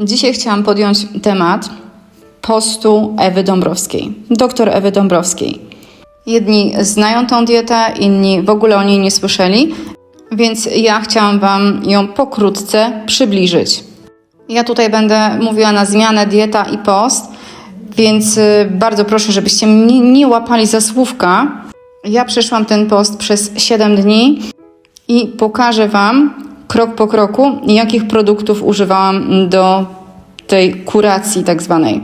Dzisiaj chciałam podjąć temat postu Ewy Dąbrowskiej, doktor Ewy Dąbrowskiej. Jedni znają tą dietę, inni w ogóle o niej nie słyszeli, więc ja chciałam Wam ją pokrótce przybliżyć. Ja tutaj będę mówiła na zmianę dieta i post, więc y, bardzo proszę, żebyście mnie nie łapali za słówka. Ja przeszłam ten post przez 7 dni i pokażę Wam krok po kroku, jakich produktów używałam do tej kuracji tak zwanej.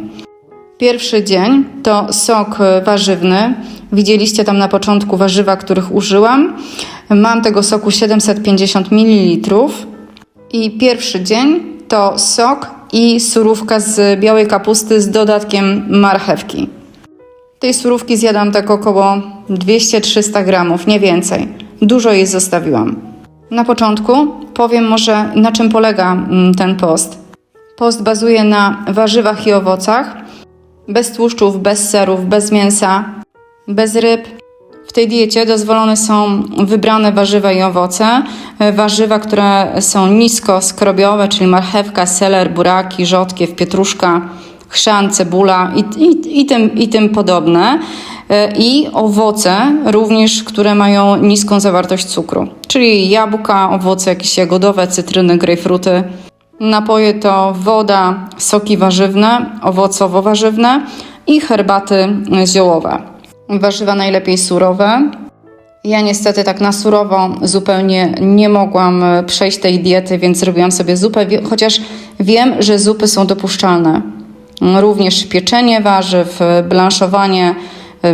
Pierwszy dzień to sok warzywny. Widzieliście tam na początku warzywa, których użyłam. Mam tego soku 750 ml. I pierwszy dzień to sok i surówka z białej kapusty z dodatkiem marchewki. Tej surówki zjadam tak około 200-300 gramów, nie więcej. Dużo jej zostawiłam. Na początku powiem może na czym polega mm, ten post. Post bazuje na warzywach i owocach, bez tłuszczów, bez serów, bez mięsa, bez ryb. W tej diecie dozwolone są wybrane warzywa i owoce. E, Warzywa, które są nisko skrobiowe, czyli marchewka, seler, buraki, rzodkiew, pietruszka, chrzan, cebula i, i, i, tym, i tym podobne. E, I owoce również, które mają niską zawartość cukru, czyli jabłka, owoce jakieś jagodowe, cytryny, grejpfruty. Napoje to woda, soki warzywne, owocowo-warzywne i herbaty ziołowe. Warzywa najlepiej surowe. Ja niestety tak na surowo zupełnie nie mogłam e, przejść tej diety, więc zrobiłam sobie zupę, chociaż wiem, że zupy są dopuszczalne. Również pieczenie warzyw, e, blanszowanie,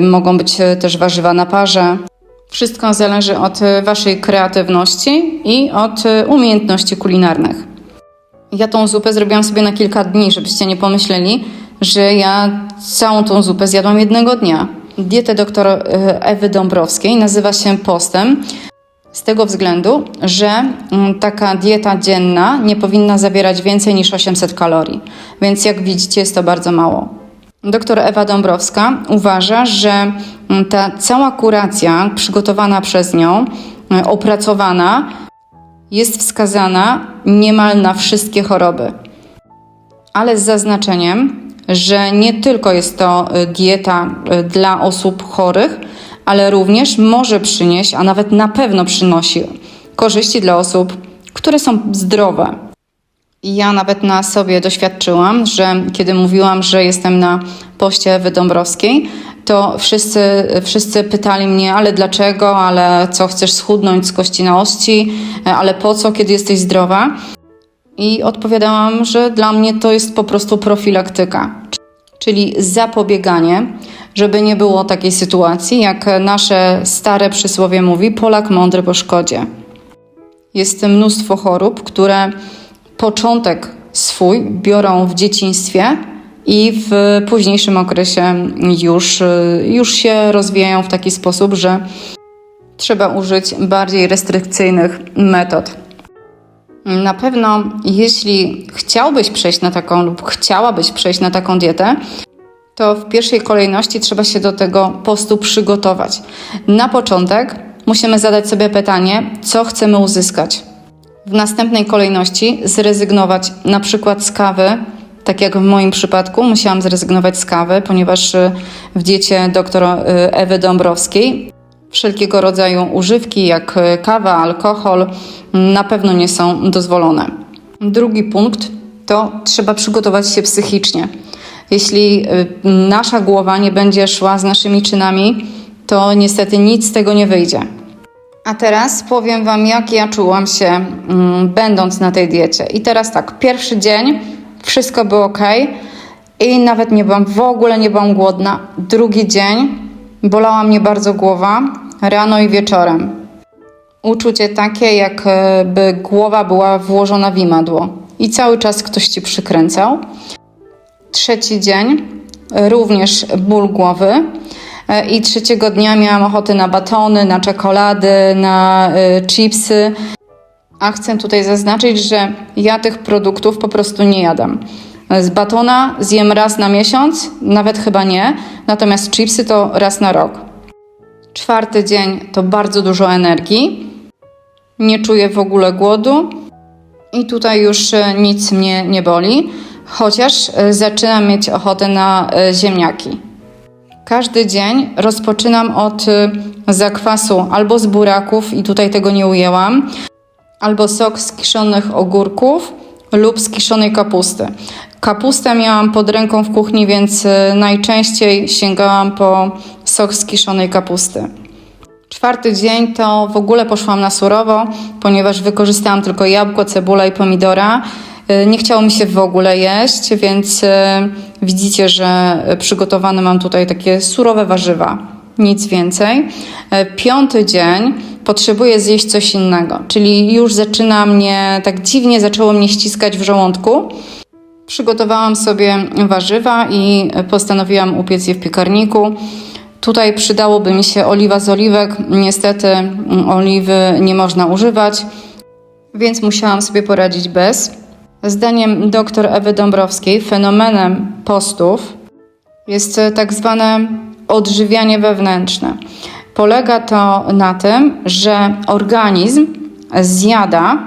mogą być e, też warzywa na parze. Wszystko zależy od e, Waszej kreatywności i od umiejętności kulinarnych. Ja tą zupę zrobiłam sobie na kilka dni, żebyście nie pomyśleli, że ja całą tą zupę zjadłam jednego dnia. Dietę doktor Ewy Dąbrowskiej nazywa się postem z tego względu, że mm, taka dieta dzienna nie powinna zawierać więcej niż 800 kalorii, więc jak widzicie jest to bardzo mało. Doktor Ewa Dąbrowska uważa, że mm, ta cała kuracja przygotowana przez nią, e, opracowana, jest wskazana niemal na wszystkie choroby. Ale z zaznaczeniem, że nie tylko jest to y, dieta y, dla osób chorych, ale również może przynieść, a nawet na pewno przynosi korzyści dla osób, które są zdrowe. Ja nawet na sobie doświadczyłam, że kiedy mówiłam, że jestem na poście Ewy Dąbrowskiej, to wszyscy, wszyscy pytali mnie, ale dlaczego, ale co, chcesz schudnąć z kości na ości, ale po co, kiedy jesteś zdrowa? I odpowiadałam, że dla mnie to jest po prostu profilaktyka, czyli zapobieganie, żeby nie było takiej sytuacji, jak nasze stare przysłowie mówi, Polak mądry po szkodzie. Jest mnóstwo chorób, które początek swój biorą w dzieciństwie i w późniejszym okresie już, już się rozwijają w taki sposób, że trzeba użyć bardziej restrykcyjnych metod. Na pewno, jeśli chciałbyś przejść na taką lub chciałabyś przejść na taką dietę, to w pierwszej kolejności trzeba się do tego postu przygotować. Na początek musimy zadać sobie pytanie, co chcemy uzyskać. W następnej kolejności zrezygnować na przykład z kawy, tak jak w moim przypadku musiałam zrezygnować z kawy, ponieważ y, w diecie dr Ewy Dąbrowskiej wszelkiego rodzaju używki, jak y, kawa, alkohol, na pewno nie są dozwolone. Drugi punkt to trzeba przygotować się psychicznie. Jeśli y, nasza głowa nie będzie szła z naszymi czynami, to niestety nic z tego nie wyjdzie. A teraz powiem Wam, jak ja czułam się, mm, będąc na tej diecie. I teraz tak, pierwszy dzień wszystko było ok i nawet nie byłam, w ogóle nie byłam głodna. Drugi dzień bolała mnie bardzo głowa, rano i wieczorem. Uczucie takie, jakby głowa była włożona w imadło i cały czas ktoś Ci przykręcał. Trzeci dzień również ból głowy. E, I trzeciego dnia miałam ochotę na batony, na czekolady, na y, chipsy. A chcę tutaj zaznaczyć, że ja tych produktów po prostu nie jadam. Z batona zjem raz na miesiąc, nawet chyba nie, natomiast chipsy to raz na rok. Czwarty dzień to bardzo dużo energii. Nie czuję w ogóle głodu i tutaj już e, nic mnie nie boli. chociaż zaczynam mieć ochotę na ziemniaki. Każdy dzień rozpoczynam od y, zakwasu albo z buraków, i tutaj tego nie ujęłam, albo sok z kiszonych ogórków lub z kiszonej kapusty. Kapustę miałam pod ręką w kuchni, więc y, najczęściej sięgałam po sok z kiszonej kapusty. Czwarty dzień to w ogóle poszłam na surowo, ponieważ wykorzystałam tylko jabłko, cebulę i pomidora. Y, Nie chciało mi się w ogóle jeść, więc y, widzicie, że przygotowane mam tutaj takie surowe warzywa. Nic więcej. Y, Piąty dzień potrzebuję zjeść coś innego, czyli już zaczyna mnie tak dziwnie, zaczęło mnie ściskać w żołądku. Przygotowałam sobie warzywa i postanowiłam upiec je w piekarniku. Tutaj przydałoby mi się oliwa z oliwek. Niestety mm, oliwy nie można używać, więc musiałam sobie poradzić bez. Zdaniem dr Ewy Dąbrowskiej fenomenem postów jest e, tak zwane odżywianie wewnętrzne. Polega to na tym, że organizm zjada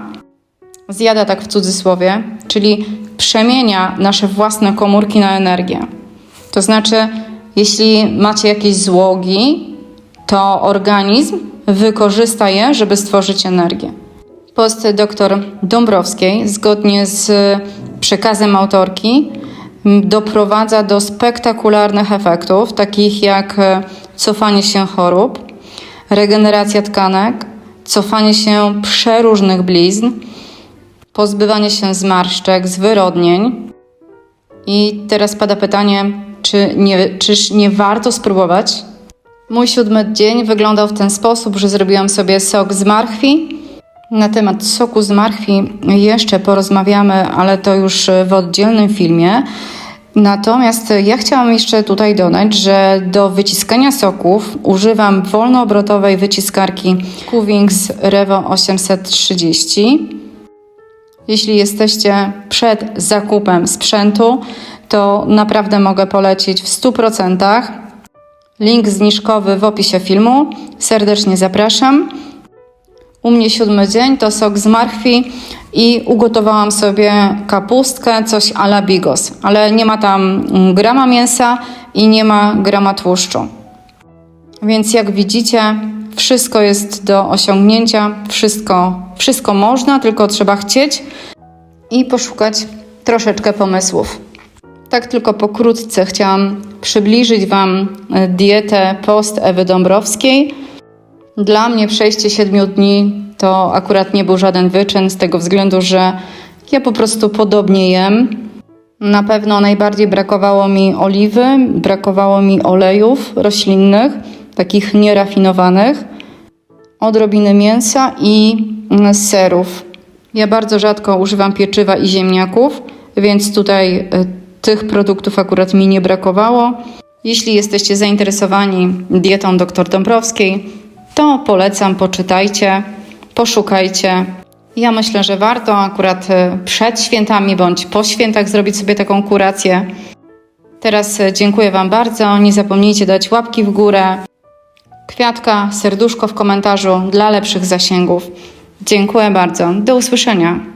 zjada tak w cudzysłowie, czyli przemienia nasze własne komórki na energię. To znaczy, jeśli macie jakieś złogi, to organizm wykorzysta je, żeby stworzyć energię. Post dr Dąbrowskiej, zgodnie z przekazem autorki, doprowadza do spektakularnych efektów, takich jak e, cofanie się chorób, regeneracja tkanek, cofanie się przeróżnych blizn, pozbywanie się zmarszczek, zwyrodnień. I teraz pada pytanie, czy nie, czyż nie warto spróbować? Mój siódmy dzień wyglądał w ten sposób, że zrobiłam sobie sok z marchwi. Na temat soku z marchwi jeszcze porozmawiamy, ale to już w oddzielnym filmie. Natomiast ja chciałam jeszcze tutaj dodać, że do wyciskania soków używam wolnoobrotowej wyciskarki Cuvings Revo 830. Jeśli jesteście przed zakupem sprzętu, to naprawdę mogę polecić w 100%. Link zniżkowy w opisie filmu. Serdecznie zapraszam. U mnie siódmy dzień to sok z marchwi i ugotowałam sobie kapustkę, coś a la bigos, ale nie ma tam mm, grama mięsa i nie ma grama tłuszczu. Więc jak widzicie, wszystko jest do osiągnięcia, wszystko, wszystko można, tylko trzeba chcieć i poszukać troszeczkę pomysłów. Tak tylko pokrótce chciałam przybliżyć Wam e, dietę post Ewy Dąbrowskiej. Dla mnie przejście 7 dni to akurat nie był żaden wyczyn, z tego względu, że ja po prostu podobnie jem. Na pewno najbardziej brakowało mi oliwy, brakowało mi olejów roślinnych, takich nierafinowanych, odrobiny mięsa i serów. Ja bardzo rzadko używam pieczywa i ziemniaków, więc tutaj y, tych produktów akurat mi nie brakowało. Jeśli jesteście zainteresowani dietą dr Dąbrowskiej, to polecam, poczytajcie, poszukajcie. Ja myślę, że warto akurat y, przed świętami bądź po świętach zrobić sobie taką kurację. Teraz y, dziękuję Wam bardzo. Nie zapomnijcie dać łapki w górę, kwiatka, serduszko w komentarzu dla lepszych zasięgów. Dziękuję bardzo. Do usłyszenia.